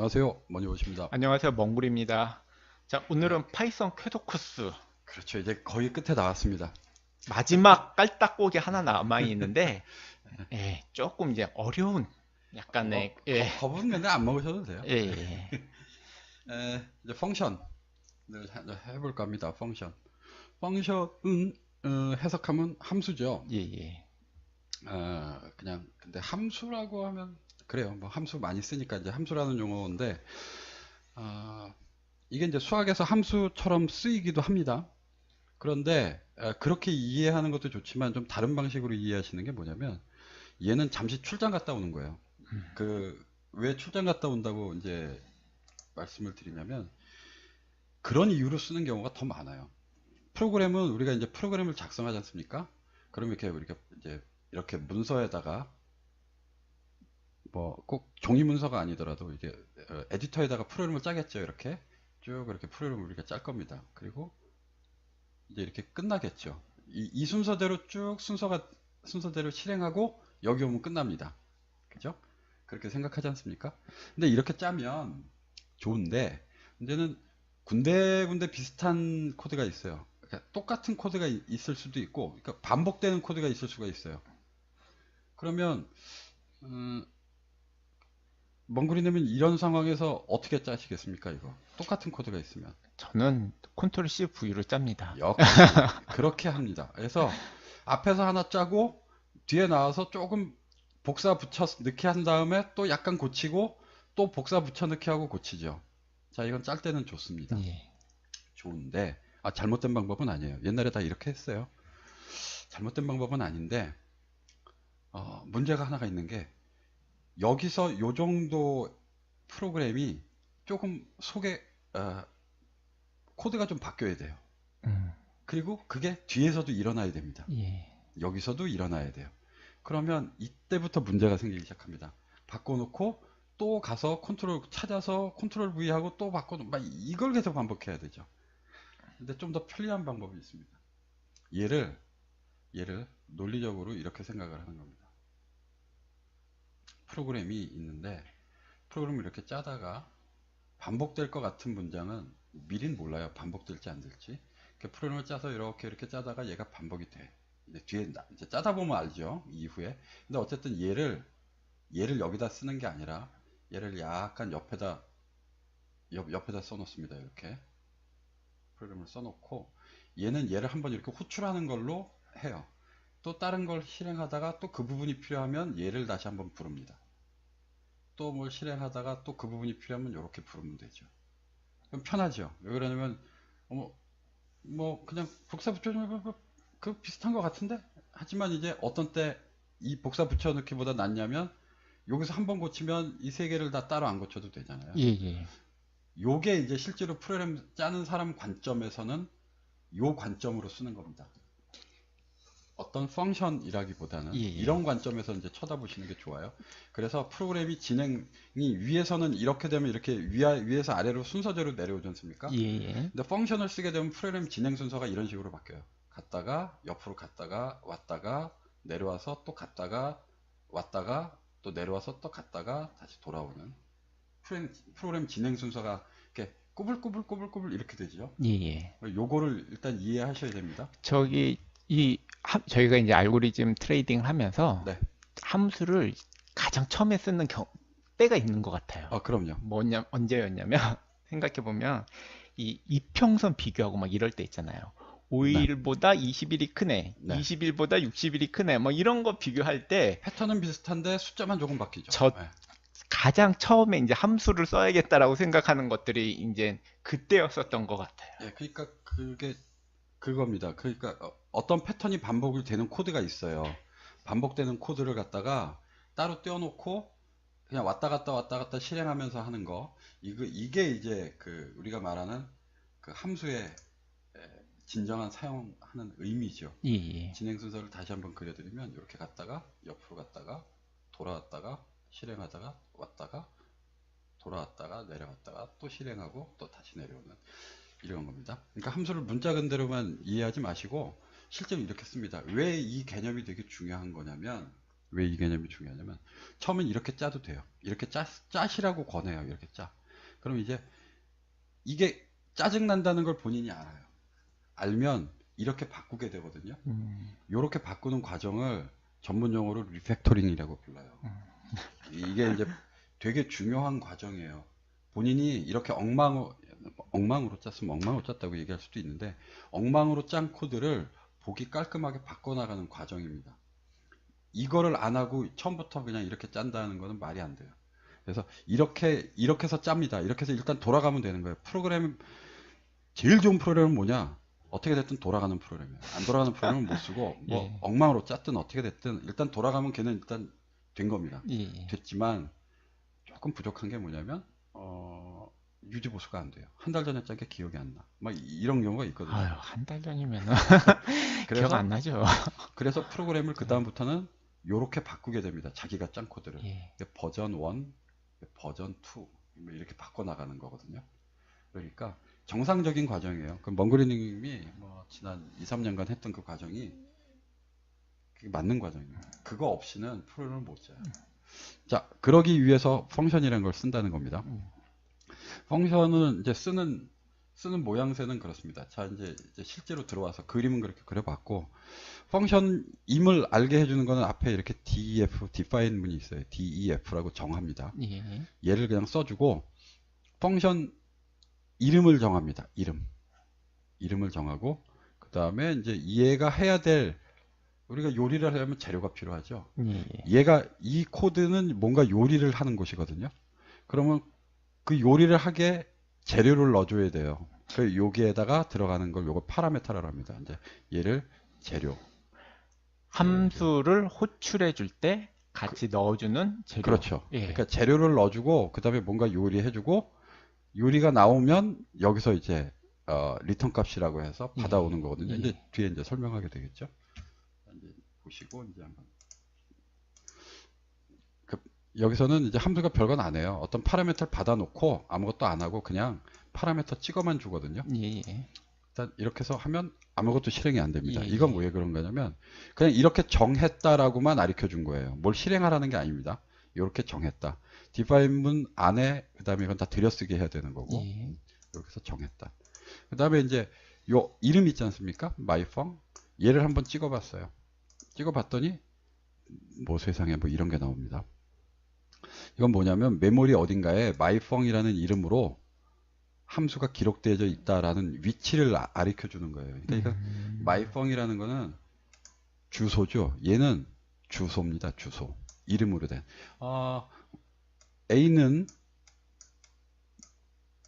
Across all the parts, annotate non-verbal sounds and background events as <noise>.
안녕하세요. 머니보십니다. 안녕하세요. 멍구리입니다. 자, 오늘은 파이썬 쾌도 코스 그렇죠. 이제 거의 끝에 나왔습니다. 마지막 깔딱고기 하나 남아 있는데 <laughs> 예, 조금 이제 어려운 약간의 뭐, 예, 거- 겁은 맨날 안 먹으셔도 돼요. 예, 예. <laughs> 에, 이제 펑션을 해- 해볼까 합니다. 펑션. 펑션은 어, 해석하면 함수죠. 예, 예. 어, 그냥 근데 함수라고 하면 그래요. 뭐 함수 많이 쓰니까 이제 함수라는 용어인데 어, 이게 이제 수학에서 함수처럼 쓰이기도 합니다. 그런데 어, 그렇게 이해하는 것도 좋지만 좀 다른 방식으로 이해하시는 게 뭐냐면 얘는 잠시 출장 갔다 오는 거예요. 그왜 출장 갔다 온다고 이제 말씀을 드리냐면 그런 이유로 쓰는 경우가 더 많아요. 프로그램은 우리가 이제 프로그램을 작성하지 않습니까? 그럼 이렇게 우리가 이제 이렇게 문서에다가 뭐 꼭 종이 문서가 아니더라도 이게 어, 에디터에다가 프로그램을 짜겠죠. 이렇게 쭉 이렇게 프로그램을 우리가 짤 겁니다. 그리고 이제 이렇게 끝나겠죠. 이, 이 순서대로 쭉 순서가 순서대로 실행하고 여기 오면 끝납니다. 그죠? 그렇게 생각하지 않습니까? 근데 이렇게 짜면 좋은데 문제는 군데군데 비슷한 코드가 있어요. 그러니까 똑같은 코드가 이- 있을 수도 있고, 그러니까 반복되는 코드가 있을 수가 있어요. 그러면 음, 멍구리님은 이런 상황에서 어떻게 짜시겠습니까? 이거 똑같은 코드가 있으면 저는 컨트롤 C V를 짭니다. 역시 <laughs> 그렇게 합니다. 그래서 앞에서 하나 짜고 뒤에 나와서 조금 복사 붙여 넣기 한 다음에 또 약간 고치고 또 복사 붙여 넣기 하고 고치죠. 자, 이건 짤 때는 좋습니다. 예. 좋은데 아 잘못된 방법은 아니에요. 옛날에 다 이렇게 했어요. 잘못된 방법은 아닌데 어, 문제가 하나가 있는 게 여기서 요 정도 프로그램이 조금 속에 어, 코드가 좀 바뀌어야 돼요. 음, 그리고 그게 뒤에서도 일어나야 됩니다. 예. 여기서도 일어나야 돼요. 그러면 이때부터 문제가 생기기 시작합니다. 바꿔놓고 또 가서 컨트롤 찾아서 컨트롤 V 하고 또 바꿔 막 이걸 계속 반복해야 되죠. 근데 좀 더 편리한 방법이 있습니다. 얘를 얘를 논리적으로 이렇게 생각을 하는 겁니다. 프로그램이 있는데 프로그램을 이렇게 짜다가 반복될 것 같은 문장은 미리는 몰라요. 반복될지 안 될지. 그 프로그램을 짜서 이렇게 이렇게 짜다가 얘가 반복이 돼. 이제 뒤에 나- 이제 짜다 보면 알죠. 이후에. 근데 어쨌든 얘를 얘를 여기다 쓰는 게 아니라 얘를 약간 옆에다 옆, 옆에다 써놓습니다. 이렇게 프로그램을 써놓고 얘는 얘를 한번 이렇게 호출하는 걸로 해요. 또 다른 걸 실행하다가 또 그 부분이 필요하면 얘를 다시 한번 부릅니다. 또 뭘 실행하다가 또 그 부분이 필요하면 이렇게 부르면 되죠. 그럼 편하죠. 왜 그러냐면 어머 뭐 그냥 복사 붙여주면 그- 그 비슷한 것 같은데 하지만 이제 어떤 때 이 복사 붙여넣기보다 낫냐면 여기서 한 번 고치면 이 세 개를 다 따로 안 고쳐도 되잖아요. 예, 예. 요게 이제 실제로 프로그램 짜는 사람 관점에서는 요 관점으로 쓰는 겁니다. 어떤 펑션이라기보다는 예, 예. 이런 관점에서 이제 쳐다보시는 게 좋아요. 그래서 프로그램이 진행이 위에서는 이렇게 되면 이렇게 위아, 위에서 아래로 순서대로 내려오지 않습니까? 예, 예. 근데 펑션을 쓰게 되면 프로그램 진행 순서가 이런 식으로 바뀌어요. 갔다가 옆으로 갔다가 왔다가 내려와서 또 갔다가 왔다가 또 내려와서 또 갔다가 다시 돌아오는 프로그램, 프로그램 진행 순서가 이렇게 꾸불꾸불꾸불꾸불 이렇게 되죠. 예, 예. 요거를 일단 이해하셔야 됩니다. 저기 이 함- 저희가 이제 알고리즘 트레이딩을 하면서 네. 함수를 가장 처음에 쓰는 경, 때가 있는 것 같아요. 아, 그럼요. 뭐냐 언제였냐면 <laughs> 생각해 보면 이 이평선 비교하고 막 이럴 때 있잖아요. 5일보다 20일이 크네, 네. 20일보다 60일이 크네, 뭐 이런 거 비교할 때 패턴은 비슷한데 숫자만 조금 바뀌죠. 저- 네. 가장 처음에 이제 함수를 써야겠다라고 생각하는 것들이 이제 그때였었던 것 같아요. 예, 그러니까 그게 그겁니다. 그러니까 어- 어떤 패턴이 반복이 되는 코드가 있어요. 반복되는 코드를 갖다가 따로 떼어놓고 그냥 왔다 갔다 왔다 갔다 실행하면서 하는 거. 이거 이게 이제 그 우리가 말하는 그 함수의 에, 진정한 사용하는 의미죠. 예, 예. 진행 순서를 다시 한번 그려드리면 이렇게 갔다가 옆으로 갔다가 돌아왔다가 실행하다가 왔다가 돌아왔다가 내려왔다가 또 실행하고 또 다시 내려오는 이런 겁니다. 그러니까 함수를 문자 근대로만 이해하지 마시고 실제로 이렇게 씁니다. 왜 이 개념이 되게 중요한 거냐면 왜 이 개념이 중요하냐면 처음엔 이렇게 짜도 돼요. 이렇게 짜, 짜시라고 권해요. 이렇게 짜. 그럼 이제 이게 짜증 난다는 걸 본인이 알아요. 알면 이렇게 바꾸게 되거든요. 음, 이렇게 바꾸는 과정을 전문 용어로 리팩토링이라고 불러요. 이게 이제 되게 중요한 과정이에요. 본인이 이렇게 엉망으로, 엉망으로 짰으면 엉망으로 짰다고 얘기할 수도 있는데, 엉망으로 짠 코드를 보기 깔끔하게 바꿔나가는 과정입니다. 이거를 안 하고 처음부터 그냥 이렇게 짠다는 거는 말이 안 돼요. 그래서 이렇게, 이렇게 해서 짭니다. 이렇게 해서 일단 돌아가면 되는 거예요. 프로그램, 제일 좋은 프로그램은 뭐냐? 어떻게 됐든 돌아가는 프로그램이에요. 안 돌아가는 프로그램은 못 쓰고, <laughs> 뭐, 예. 엉망으로 짰든 어떻게 됐든, 일단 돌아가면 걔는 일단 된 겁니다. 예. 됐지만, 조금 부족한 게 뭐냐면, 어, 유지 보수가 안 돼요. 한 달 전에 짠 게 기억이 안 나. 막 이- 이런 경우가 있거든요. 아유, 한 달 전이면은 <laughs> 기억 그래서, 안 나죠. <laughs> 그래서 프로그램을 그 다음부터는 요렇게 바꾸게 됩니다. 자기가 짠 코드를. 예. 버전 1, 버전 2, 뭐 이렇게 바꿔 나가는 거거든요. 그러니까 정상적인 과정이에요. 그 먼그리님이 뭐 지난 2, 3년간 했던 그 과정이 그게 맞는 과정이에요. 그거 없이는 프로그램을 못 짜요. 자, 그러기 위해서 펑션이라는 걸 쓴다는 겁니다. 음. 펑션은 이제 쓰는 쓰는 모양새는 그렇습니다. 자, 이제, 이제 실제로 들어와서 그림은 그렇게 그려봤고, 펑션임을 알게 해주는 거는 앞에 이렇게 def, define 문이 있어요. def라고 정합니다. 예. 얘를 그냥 써주고, 펑션 이름을 정합니다. 이름. 이름을 정하고, 그 다음에 이제 얘가 해야 될, 우리가 요리를 하려면 재료가 필요하죠. 예. 얘가, 이 코드는 뭔가 요리를 하는 곳이거든요. 그러면 그 요리를 하게 재료를 넣어줘야 돼요. 그 여기에다가 들어가는 걸 요거 파라메타라고 합니다. 이제 얘를 재료. 함수를 호출해 줄 때 같이 넣어주는 재료. 그렇죠. 예. 그러니까 재료를 넣어주고 그 다음에 뭔가 요리해주고 요리가 나오면 여기서 이제 어, 리턴 값이라고 해서 예. 받아오는 거거든요. 예. 이제 뒤에 이제 설명하게 되겠죠. 보시고 이제 한번 그 여기서는 이제 함수가 별건 안 해요. 어떤 파라미터를 받아놓고 아무것도 안 하고 그냥 파라미터 찍어만 주거든요. 예. 예. 일단 이렇게 해서 하면 아무것도 실행이 안 됩니다. 예, 이건 예. 왜 그런 거냐면 그냥 이렇게 정했다라고만 가르쳐 준 거예요. 뭘 실행하라는 게 아닙니다. 이렇게 정했다. define 문 안에 그다음에 이건 다 들여쓰기 해야 되는 거고 예. 이렇게 해서 정했다. 그다음에 이제 요 이름 있지 않습니까? myfung 얘를 한번 찍어봤어요. 찍어봤더니 뭐 세상에 뭐 이런 게 나옵니다. 이건 뭐냐면 메모리 어딘가에 myfung이라는 이름으로 함수가 기록되어 있다라는 위치를 아- 가르쳐 주는 거예요. 그러니까 음. myfung이라는 거는 주소죠. 얘는 주소입니다. 주소. 이름으로 된. 어, A는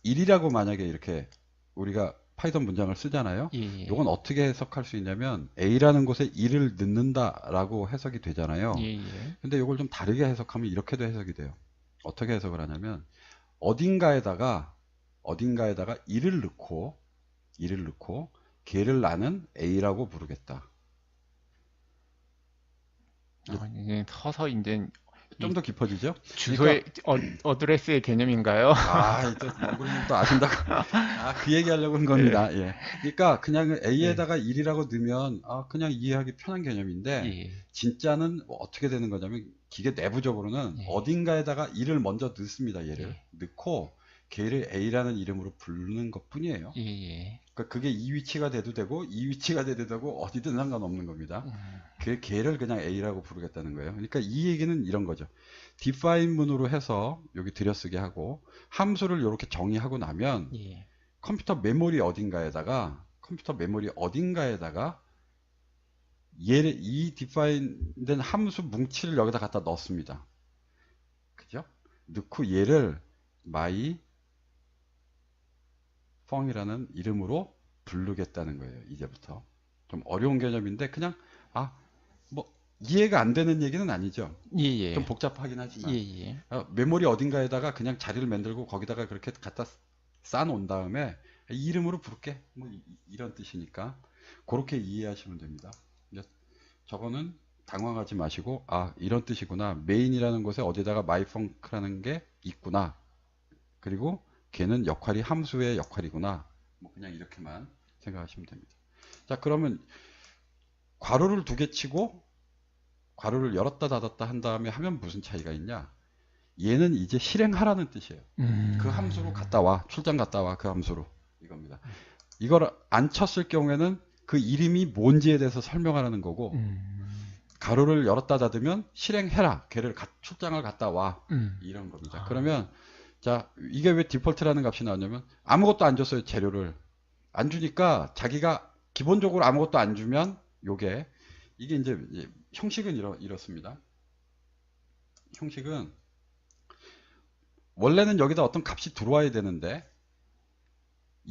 1이라고 만약에 이렇게 우리가 파이썬 문장을 쓰잖아요. 예. 예. 이건 어떻게 해석할 수 있냐면 A라는 곳에 1을 넣는다라고 해석이 되잖아요. 예. 예. 근데 이걸 좀 다르게 해석하면 이렇게도 해석이 돼요. 어떻게 해석을 하냐면 어딘가에다가 어딘가에다가 1을 넣고 1을 넣고 걔를 나는 A라고 부르겠다. 아, 이게 서서 이제 좀 더 깊어지죠? 주소의 어, 어드레스의 개념인가요? 아, 또 연구님도 아신다고. <laughs> 아, 그 얘기 하려고 한 겁니다. 예. 그러니까 그냥 A에다가 1이라고 넣으면 아, 그냥 이해하기 편한 개념인데 예. 진짜는 뭐 어떻게 되는 거냐면 기계 내부적으로는 예. 어딘가에다가 1을 먼저 넣습니다. 얘를 예. 넣고 걔를 A라는 이름으로 부르는 것 뿐이에요. 예. 예. 그러니까 그게 이 위치가 돼도 되고 이 위치가 돼도 되고 어디든 상관없는 겁니다. 음. 그 걔를 그냥 A라고 부르겠다는 거예요. 그러니까 이 얘기는 이런 거죠. define 문으로 해서 여기 들여쓰게 하고 함수를 이렇게 정의하고 나면 예. 컴퓨터 메모리 어딘가에다가 컴퓨터 메모리 어딘가에다가 얘를 이 define 된 함수 뭉치를 여기다 갖다 넣습니다. 그죠? 넣고 얘를 my 펑이라는 이름으로 부르겠다는 거예요. 이제부터. 좀 어려운 개념인데 그냥 아 뭐 이해가 안 되는 얘기는 아니죠. 예. 예. 좀 복잡하긴 하지만 예. 예. 어, 메모리 어딘가에다가 그냥 자리를 만들고 거기다가 그렇게 갖다 쌓아놓은 다음에 이 이름으로 부를게 뭐 이- 이런 뜻이니까 그렇게 이해하시면 됩니다. 이제 저거는 당황하지 마시고 아 이런 뜻이구나 메인이라는 곳에 어디다가 myfunc라는 게 있구나 그리고 걔는 역할이 함수의 역할이구나 뭐 그냥 이렇게만 생각하시면 됩니다. 자 그러면 괄호를 두 개 치고 괄호를 열었다 닫았다 한 다음에 하면 무슨 차이가 있냐? 얘는 이제 실행하라는 뜻이에요. 음. 그 함수로 갔다 와. 출장 갔다 와. 그 함수로. 이겁니다. 이걸 안 쳤을 경우에는 그 이름이 뭔지에 대해서 설명하라는 거고 음. 가로를 열었다 닫으면 실행해라. 걔를 가- 출장을 갔다 와. 음. 이런 겁니다. 아. 그러면 자 이게 왜 디폴트라는 값이 나왔냐면 아무것도 안 줬어요 재료를 안 주니까 자기가 기본적으로 아무것도 안 주면 요게 이게 이제 형식은 이렇, 이렇습니다. 형식은 원래는 여기다 어떤 값이 들어와야 되는데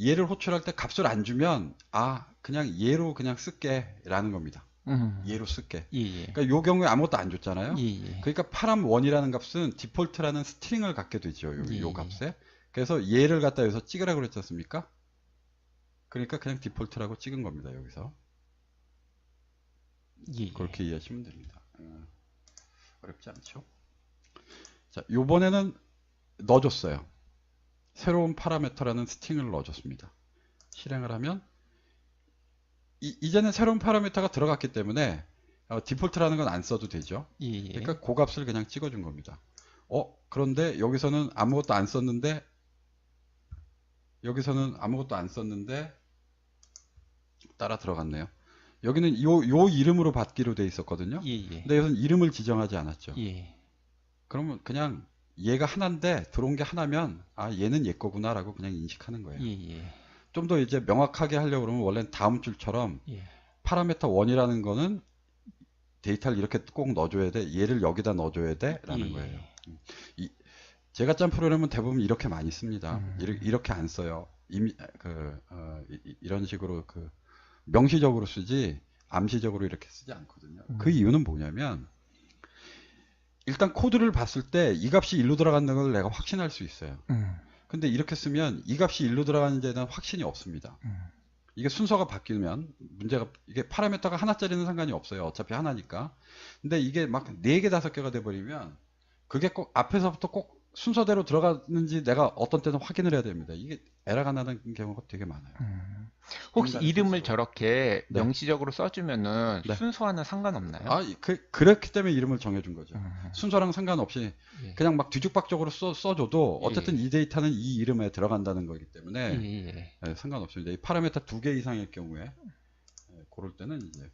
얘를 호출할 때 값을 안 주면 아 그냥 얘로 그냥 쓸게 라는 겁니다. 음. 얘로 쓸게. 예, 예. 그러니까 요 경우에 아무것도 안 줬잖아요. 예, 예. 그러니까 파람 원이라는 값은 디폴트라는 스트링을 갖게 되죠. 요, 예, 요 예. 값에. 그래서 얘를 갖다 여기서 찍으라 그랬지 않습니까? 그러니까 그냥 디폴트라고 찍은 겁니다. 여기서. 예, 예. 그렇게 이해하시면 됩니다. 어, 어렵지 않죠? 자, 요번에는 넣어줬어요. 새로운 파라메터라는 스트링을 넣어줬습니다. 실행을 하면 이, 이제는 새로운 파라메터가 들어갔기 때문에 어, 디폴트라는 건 안 써도 되죠. 예, 예. 그러니까 그 값을 그냥 찍어준 겁니다. 어, 그런데 여기서는 아무것도 안 썼는데, 여기서는 아무것도 안 썼는데, 따라 들어갔네요. 여기는 요, 요 이름으로 받기로 돼 있었거든요. 예, 예. 근데 여기서는 이름을 지정하지 않았죠. 예. 그러면 그냥 얘가 하나인데 들어온 게 하나면, 아, 얘는 얘 거구나라고 그냥 인식하는 거예요. 예, 예. 좀 더 이제 명확하게 하려고 그러면 원래는 다음 줄처럼 예. 파라메터 1이라는 거는 데이터를 이렇게 꼭 넣어줘야 돼. 얘를 여기다 넣어줘야 돼. 라는 예, 거예요. 제가 짠 프로그램은 대부분 이렇게 많이 씁니다. 음. 이렇게, 안 써요. 이미 그 어, 이- 이런 식으로 그 명시적으로 쓰지 암시적으로 이렇게 쓰지 않거든요. 그 음. 이유는 뭐냐면 일단 코드를 봤을 때 이 값이 일로 들어간다는 걸 내가 확신할 수 있어요. 음. 근데 이렇게 쓰면 이 값이 일로 들어가는 데는 확신이 없습니다. 음. 이게 순서가 바뀌면 문제가 이게 파라미터가 하나짜리는 상관이 없어요. 어차피 하나니까. 근데 이게 막 네 개 다섯 개가 돼 버리면 그게 꼭 앞에서부터 꼭 순서대로 들어가는지 내가 어떤 때는 확인을 해야 됩니다. 이게 에러가 나는 경우가 되게 많아요. 음. 혹시 이름을 순서. 저렇게 네. 명시적으로 써주면은 네. 순서와는 상관없나요? 아, 그, 그렇기 때문에 이름을 정해준 거죠. 음. 순서랑 상관없이 예. 그냥 막 뒤죽박죽으로 써, 써줘도 어쨌든 예. 이 데이터는 이 이름에 들어간다는 거기 예, 때문에 예. 예, 상관없습니다. 이 파라미터 두 개 이상일 경우에 예, 그럴 때는 이제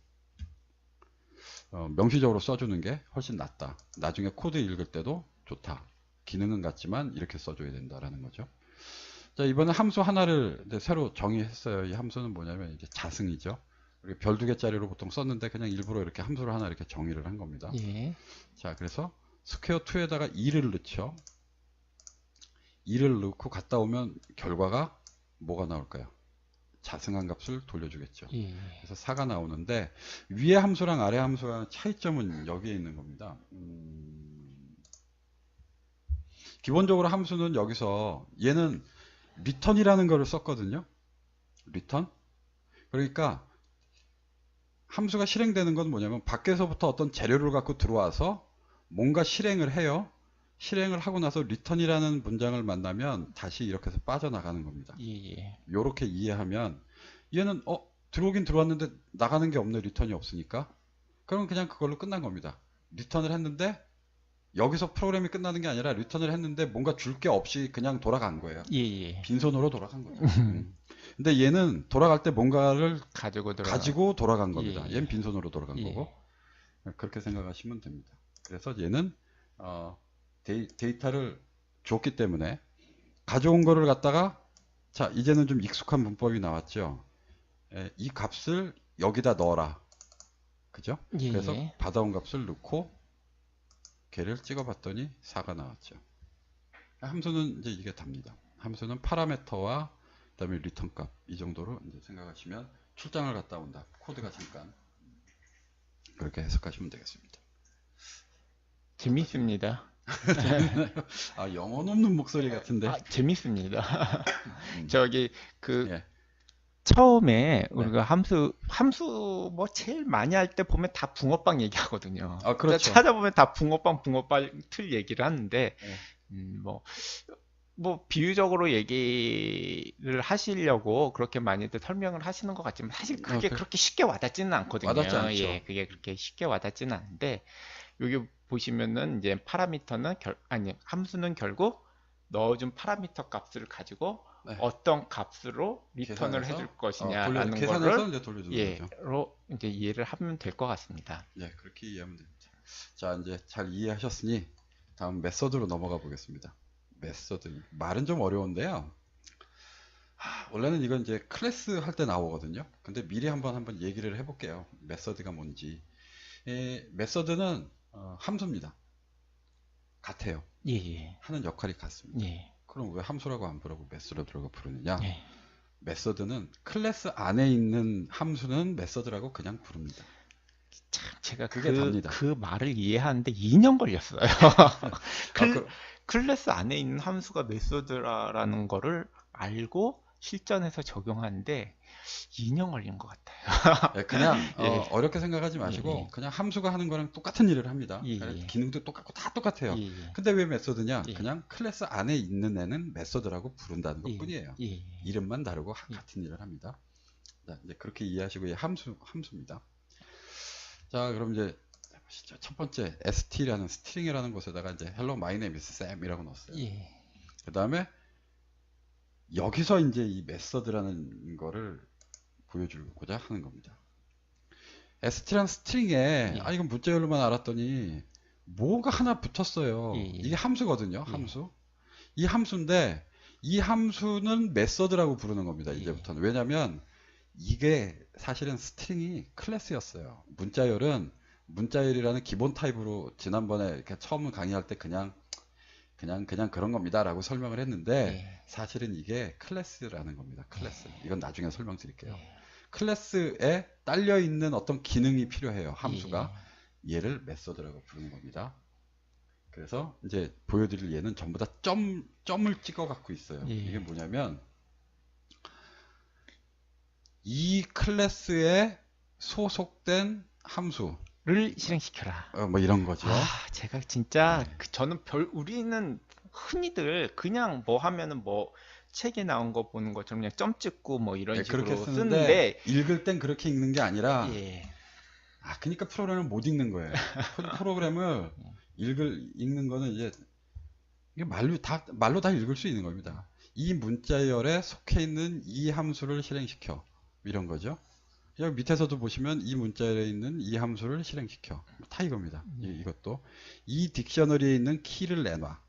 어, 명시적으로 써주는 게 훨씬 낫다. 나중에 코드 읽을 때도 좋다. 기능은 같지만 이렇게 써줘야 된다라는 거죠. 자 이번에 함수 하나를 새로 정의했어요. 이 함수는 뭐냐면 이제 자승이죠. 별 두 개짜리로 보통 썼는데 그냥 일부러 이렇게 함수를 하나 이렇게 정의를 한 겁니다. 예. 자, 그래서 스퀘어 2에다가 2를 넣죠. 2를 넣고 갔다 오면 결과가 뭐가 나올까요? 자승한 값을 돌려주겠죠. 예. 그래서 4가 나오는데 위의 함수랑 아래 함수의 차이점은 여기에 있는 겁니다. 음, 기본적으로 함수는 여기서 얘는 return이라는 거를 썼거든요. return. 그러니까 함수가 실행되는 건 뭐냐면 밖에서부터 어떤 재료를 갖고 들어와서 뭔가 실행을 해요. 실행을 하고 나서 return이라는 문장을 만나면 다시 이렇게 해서 빠져나가는 겁니다. 예, 예. 요렇게 이해하면 얘는 어 들어오긴 들어왔는데 나가는 게 없네 리턴이 없으니까 그럼 그냥 그걸로 끝난 겁니다 리턴을 했는데 여기서 프로그램이 끝나는 게 아니라 리턴을 했는데 뭔가 줄 게 없이 그냥 돌아간 거예요 예, 예. 빈손으로 돌아간 거죠 음. 근데 얘는 돌아갈 때 뭔가를 가지고 들어 가지고 돌아간 겁니다 예, 예. 얘는 빈손으로 돌아간 예. 거고 그렇게 생각하시면 됩니다 그래서 얘는 어, 데이, 데이터를 줬기 때문에 가져온 거를 갖다가 자 이제는 좀 익숙한 문법이 나왔죠 예, 이 값을 여기다 넣어라 그죠 예, 그래서 예. 받아온 값을 넣고 걔를 찍어봤더니 4가 나왔죠 함수는 이제 이게 답니다 함수는 파라메터와 그다음에 리턴 값 이 정도로 이제 생각하시면 출장을 갔다 온다 코드가 잠깐 그렇게 해석하시면 되겠습니다 재밌습니다. 아 영혼 없는 목소리 같은데 아, 재밌습니다. 음. 저기 그 예. 처음에 우리가 함수 함수 뭐 제일 많이 할 때 보면 다 붕어빵 얘기하거든요. 아, 그렇죠. 찾아보면 다 붕어빵 붕어빵 틀 얘기를 하는데 예. 음, 뭐 뭐 비유적으로 얘기를 하시려고 그렇게 많이들 설명을 하시는 것 같지만 사실 그게 어, 그- 그렇게 쉽게 와닿지는 않거든요. 와닿지 않죠. 예, 그게 그렇게 쉽게 와닿지는 않은데 여기 보시면은 이제 파라미터는 결, 아니 함수는 결국 넣어준 파라미터 값을 가지고 네. 어떤 값으로 리턴을 계산해서, 해줄 어, 것이냐라는 돌려, 계산해서 거를 이제 돌려주는 예. 로 이제 이해를 하면 될 것 같습니다. 예, 그렇게 이해하면 됩니다. 자, 이제 잘 이해하셨으니 다음 메서드로 넘어가 보겠습니다. 메서드. 말은 좀 어려운데요. 하, 원래는 이건 이제 클래스 할 때 나오거든요. 근데 미리 한번 한번 얘기를 해볼게요. 메서드가 뭔지. 에, 메서드는 어, 함수입니다. 같아요. 예, 예, 하는 역할이 같습니다. 예, 그럼 왜 함수라고 안 부르고 메서드라고 부르느냐? 예. 메서드는 클래스 안에 있는 함수는 메서드라고 그냥 부릅니다. 참 제가 그게 그, 답니다. 그 말을 이해하는데 2년 걸렸어요. 클, <laughs> 아, 그- 클래스 안에 있는 함수가 메소드라는 거를 알고 실전에서 적용하는데 2년 걸린 것 같아요. 예, 그냥 <laughs> 예. 어, 렵게 생각하지 마시고 예, 예. 그냥 함수가 하는 거랑 똑같은 일을 합니다. 예, 예. 기능도 똑같고 다 똑같아요. 예, 예. 근데 왜 메서드냐? 예. 그냥 클래스 안에 있는 애는 메서드라고 부른다는 예, 것뿐이에요. 예, 예. 이름만 다르고 하- 예. 같은 일을 합니다. 자, 이제 그렇게 이해하시고 이 함수 함수입니다. 자, 그럼 이제 보시죠. 첫 번째 st라는 스트링이라는 곳에다가 이제 hello my name is Sam이라고 넣었어요. 예. 그 다음에 여기서 이제 이 메서드라는 거를 보여주고자 하는 겁니다. st란 스트링에 예. 아 이건 문자열로만 알았더니 뭐가 하나 붙었어요. 예, 예. 이게 함수거든요. 예. 함수. 이 함수인데 이 함수는 메서드라고 부르는 겁니다. 예. 이제부터는. 왜냐면 이게 사실은 스트링이 클래스였어요. 문자열은 문자열이라는 기본 타입으로 지난번에 이렇게 처음 강의할 때 그냥 그냥 그냥 그런 겁니다라고 설명을 했는데 예. 사실은 이게 클래스라는 겁니다. 클래스. 이건 나중에 설명드릴게요. 예. 클래스에 딸려 있는 어떤 기능이 필요해요. 함수가 예. 얘를 메서드라고 부르는 겁니다. 그래서 이제 보여드릴 얘는 전부 다 점, 점을 찍어 갖고 있어요. 예. 이게 뭐냐면 이 클래스에 소속된 함수 를 실행시켜라. 어, 뭐 이런 거죠. 아, 제가 진짜 네. 그 저는 별 우리는 흔히들 그냥 뭐 하면은 뭐 책에 나온 거 보는 것처럼 그냥 점 찍고 뭐 이런 네, 식으로 그렇게 쓰는데 쓰는데 읽을 땐 그렇게 읽는 게 아니라 예. 아 그러니까 프로그램을 못 읽는 거예요. 프로- <laughs> 프로그램을 읽을 읽는 거는 이제 이게 말로 다 말로 다 읽을 수 있는 겁니다. 이 문자열에 속해 있는 이 함수를 실행시켜 이런 거죠. 여기 밑에서도 보시면 이 문자열에 있는 이 함수를 실행시켜 다 이겁니다. 이, 이것도 이 딕셔너리에 있는 키를 내놔.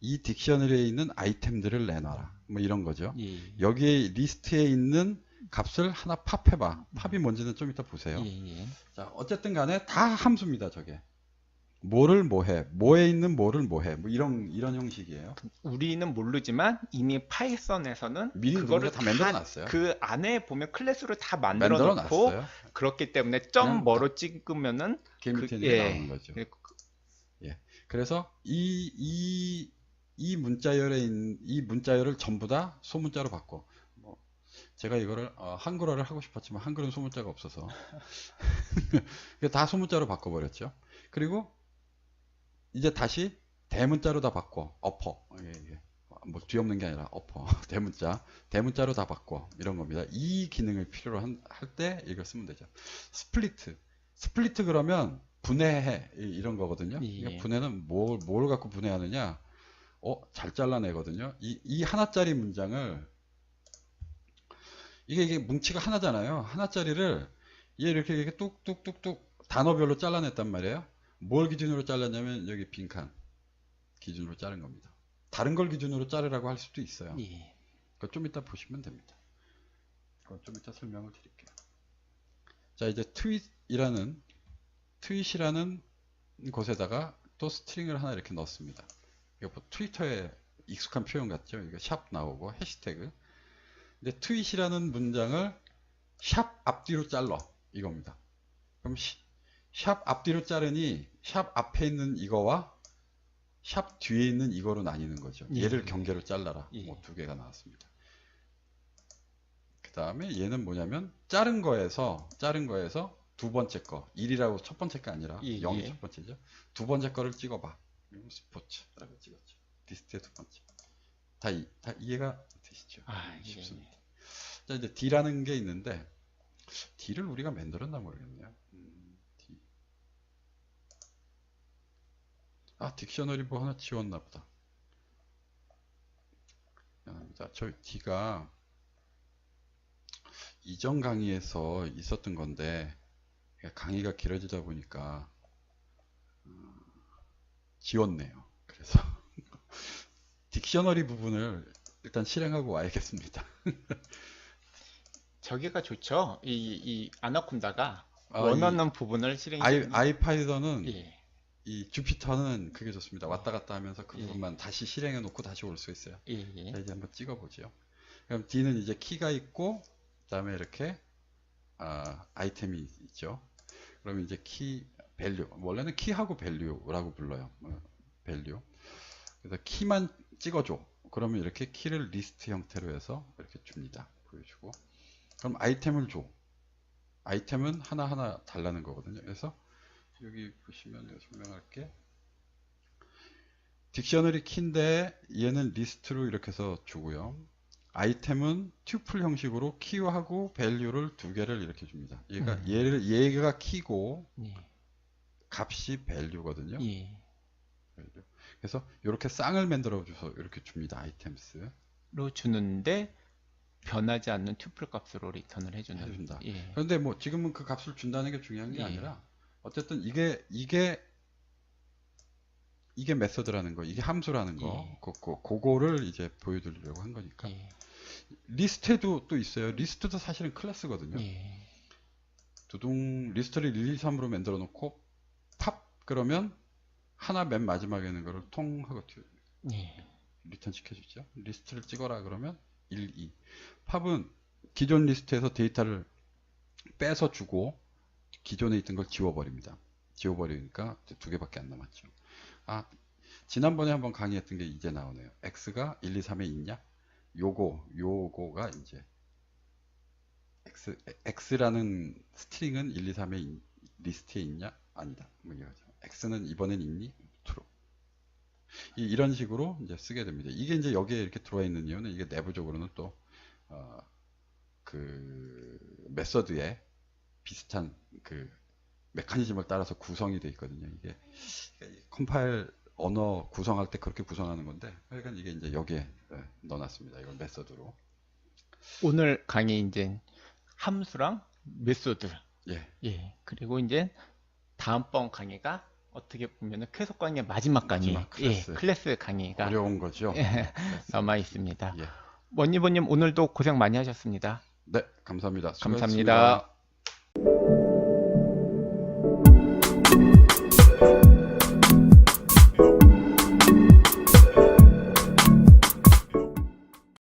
이 딕셔너리에 있는 아이템들을 내놔라. 뭐 이런 거죠. 예. 여기에 리스트에 있는 값을 하나 팝해봐. 팝이 뭔지는 좀 이따 보세요. 예, 예. 자, 어쨌든 간에 다 함수입니다, 저게. 뭐를 뭐해, 뭐에 있는 뭐를 뭐해, 뭐 이런, 이런 형식이에요. 우리는 모르지만 이미 파이썬에서는 미리 그거를 다 만들어 놨어요. 그 안에 보면 클래스를 다 만들어 놓고 놨어요. 그렇기 때문에 점 뭐로 찍으면은 게임미팅에 그- 예. 나오는 거죠. 그- 그래서 이, 이, 이 문자열에 있는, 이 문자열을 전부 다 소문자로 바꿔. 뭐, 제가 이거를 어, 한글화를 하고 싶었지만 한글은 소문자가 없어서 <laughs> 다 소문자로 바꿔버렸죠. 그리고 이제 다시 대문자로 다 바꿔. 어퍼. 이게, 이게. 뭐 뒤엎는 게 아니라 어퍼. <laughs> 대문자. 대문자로 다 바꿔. 이런 겁니다. 이 기능을 필요로 할 때 이걸 쓰면 되죠. 스플리트. 스플리트 그러면 분해해. 이- 이런 거거든요. 예. 그러니까 분해는 뭘, 뭘 갖고 분해하느냐. 어, 잘 잘라내거든요. 이, 이 하나짜리 문장을 이게, 이게 뭉치가 하나잖아요. 하나짜리를 얘 이렇게 이렇게 뚝뚝뚝뚝 단어별로 잘라냈단 말이에요. 뭘 기준으로 잘랐냐면 여기 빈칸 기준으로 자른 겁니다. 다른 걸 기준으로 자르라고 할 수도 있어요. 예. 그거 좀 이따 보시면 됩니다. 그건 좀 이따 설명을 드릴게요. 자, 이제 트윗이라는 트윗이라는 곳에다가 또 스트링을 하나 이렇게 넣습니다. 이거 뭐 트위터에 익숙한 표현 같죠? 이거 샵 나오고 해시태그. 근데 트윗이라는 문장을 샵 앞뒤로 잘라 이겁니다. 그럼 시- 샵 앞뒤로 자르니 샵 앞에 있는 이거와 샵 뒤에 있는 이거로 나뉘는 거죠. 예. 얘를 경계로 잘라라. 예. 뭐두 개가 나왔습니다. 그 다음에 얘는 뭐냐면 자른 거에서 자른 거에서 두 번째 거 1이라고 첫 번째 거 아니라 예, 0이 예. 첫 번째죠. 두 번째 거를 찍어봐. 스포츠라고 찍었죠. 리스트의 두 번째. 다, 이, 다 이해가 되시죠? 아, 예. 쉽습니다. 자, 이제 D라는 게 있는데, D를 우리가 만들었나 모르겠네요. 음, D. 아, 딕셔너리 뭐 하나 지웠나 보다. 미안합니다. 저 D가 이전 강의에서 있었던 건데, 강의가 길어지다 보니까, 음, 지웠네요. 그래서, <laughs> 딕셔너리 부분을 일단 실행하고 와야겠습니다. 저기가 좋죠. 이, 이 아나콘다가 아, 원하는 부분을 실행해 아이, 주는 아이파이던은 예. 이 주피터는 그게 좋습니다. 왔다 갔다 하면서 그 예. 부분만 다시 실행해 놓고 다시 올 수 있어요. 예, 예. 자, 이제 한번 찍어 보죠. 그럼 D는 이제 키가 있고, 그 다음에 이렇게, 아, 아이템이 있죠. 그러면 이제 키, 밸류. 원래는 키하고 밸류라고 불러요. 어, 밸류. 그래서 키만 찍어줘. 그러면 이렇게 키를 리스트 형태로 해서 이렇게 줍니다. 보여주고. 그럼 아이템을 줘. 아이템은 하나하나 달라는 거거든요. 그래서 여기 보시면 내가 설명할게. 딕셔너리 키인데 얘는 리스트로 이렇게 해서 주고요. 아이템은 튜플 형식으로 키하고 밸류를 두 개를 이렇게 줍니다. 얘가 음. 얘를 얘가 키고 예. 값이 밸류거든요. 예. 밸류. 그래서 이렇게 쌍을 만들어 줘서 이렇게 줍니다. 아이템스. 로 주는데 변하지 않는 튜플 값으로 리턴을 해주는. 해준다. 예. 그런데 뭐 지금은 그 값을 준다는 게 중요한 게 예. 아니라 어쨌든 이게 이게 이게 메서드라는 거, 이게 함수라는 거, 예. 그, 그, 그거를 이제 보여드리려고 한 거니까. 예. 리스트에도 또 있어요. 리스트도 사실은 클래스거든요. 예. 두둥 리스트를 1, 2, 3으로 만들어 놓고 팝 그러면 하나 맨 마지막에 있는 거를 통 하고 튀어 예. 리턴 시켜주죠. 리스트를 찍어라 그러면 1, 2. 팝은 기존 리스트에서 데이터를 빼서 주고 기존에 있던 걸 지워버립니다. 지워버리니까 두 개밖에 안 남았죠. 아, 지난번에 한번 강의했던 게 이제 나오네요. x가 1, 2, 3에 있냐? 요거, 요거가 이제 x, x라는 스트링은 1, 2, 3의 리스트에 있냐? 아니다. 뭐 이거죠. x는 이번엔 있니? true. 이- 이런 식으로 이제 쓰게 됩니다. 이게 이제 여기에 이렇게 들어와 있는 이유는 이게 내부적으로는 또, 어, 그, 메서드에 비슷한 그 메커니즘을 따라서 구성이 되어 있거든요. 이게 컴파일 언어 구성할 때 그렇게 구성하는 건데, 그러니까 이게 이제 여기에 예, 넣어놨습니다. 이걸 메서드로. 오늘 강의 이제 함수랑 메소드. 예, 예. 그리고 이제 다음번 강의가 어떻게 보면은 쾌속 강의 마지막 강의. 마지막 클래스. 예. 클래스 강의가 어려운 거죠. 예, 남아 있습니다. 예. 원니버님 오늘도 고생 많이 하셨습니다. 네, 감사합니다. 감사합니다. 수고하셨습니다.